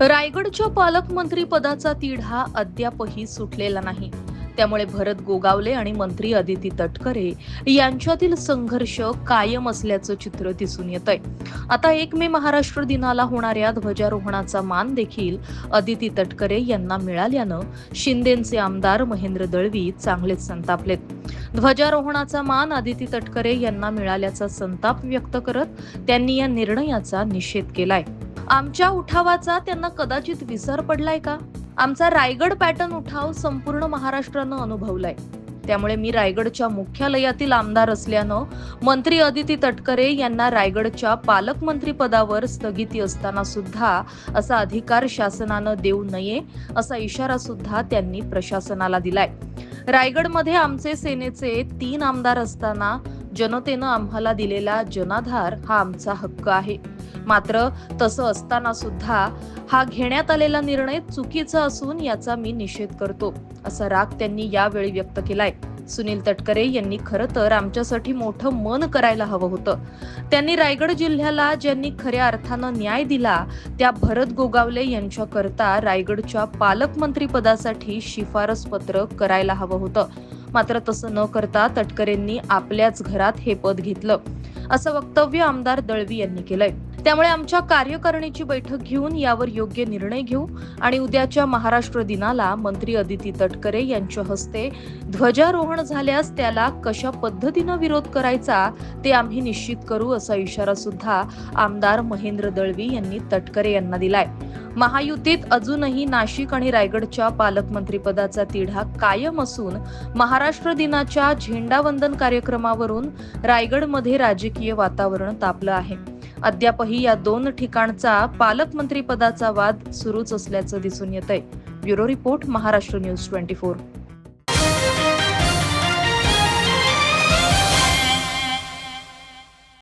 रायगडच्या पालकमंत्री पदाचा तिढा अद्यापही सुटलेला नाही. त्यामुळे भरत गोगावले आणि मंत्री अदिती तटकरे यांच्यातील संघर्ष कायम असल्याचं चित्र दिसून येत आहे आता एक मे महाराष्ट्र दिनाला होणाऱ्या ध्वजारोहणाचा मान देखील अदिती तटकरे यांना मिळाल्यानं शिंदेचे आमदार महेंद्र दळवी चांगलेच संतापलेत. ध्वजारोहणाचा मान अदिती तटकरे यांना मिळाल्याचा संताप व्यक्त करत त्यांनी या निर्णयाचा निषेध केलाय. आमच्या उठावाचा त्यांना कदाचित विसर पडलाय का? आमचा रायगड पॅटर्न उठाव संपूर्ण महाराष्ट्रानं अनुभवलाय. त्यामुळे मी रायगडच्या मुख्यालयातील आमदार असल्यानं मंत्री अदिती तटकरे यांना रायगडच्या पालकमंत्री पदावर स्थगिती असताना सुद्धा असा अधिकार शासनानं देऊ नये असा इशारा सुद्धा त्यांनी प्रशासनाला दिलाय. रायगडमध्ये आमचे सेनेचे तीन आमदार असताना जनतेनं आम्हाला दिलेला जनाधार हा आमचा हक्क आहे. मात्र तसं असताना सुद्धा हा घेण्यात आलेला निर्णय चुकीचा असून याचा मी निषेध करतो असा राग त्यांनी यावेळी व्यक्त केलाय. सुनील तटकरे यांनी खरं तर आमच्यासाठी मोठं मन करायला हवं होतं. त्यांनी रायगड जिल्ह्याला ज्यांनी खऱ्या अर्थानं न्याय दिला त्या भरत गोगावले यांच्याकरता रायगडच्या पालकमंत्री पदासाठी शिफारस पत्र करायला हवं होतं. मात्र तसं न करता तटकरेंनी आपल्याच घरात हे पद घेतलं असं वक्तव्य आमदार दळवी यांनी केलंय. त्यामुळे आमच्या कार्यकारिणीची बैठक घेऊन यावर योग्य निर्णय घेऊ आणि उद्याच्या महाराष्ट्र दिनाला मंत्री अदिती तटकरे यांच्या हस्ते ध्वजारोहण झाल्यास त्याला कशा पद्धतीनं विरोध करायचा ते आम्ही निश्चित करू असा इशारा सुद्धा आमदार महेंद्र दळवी यांनी तटकरे यांना दिलाय. महायुतीत अजूनही नाशिक आणि रायगडच्या पालकमंत्रीपदाचा तिढा कायम असून महाराष्ट्र दिनाच्या झेंडावंदन कार्यक्रमावरून रायगडमध्ये राजकीय वातावरण तापलं आहे. अद्यापही या दोन ठिकाणचा पालकमंत्री पदाचा वाद सुरूच असल्याचं दिसून येत आहे bureau report Maharashtra news twenty four.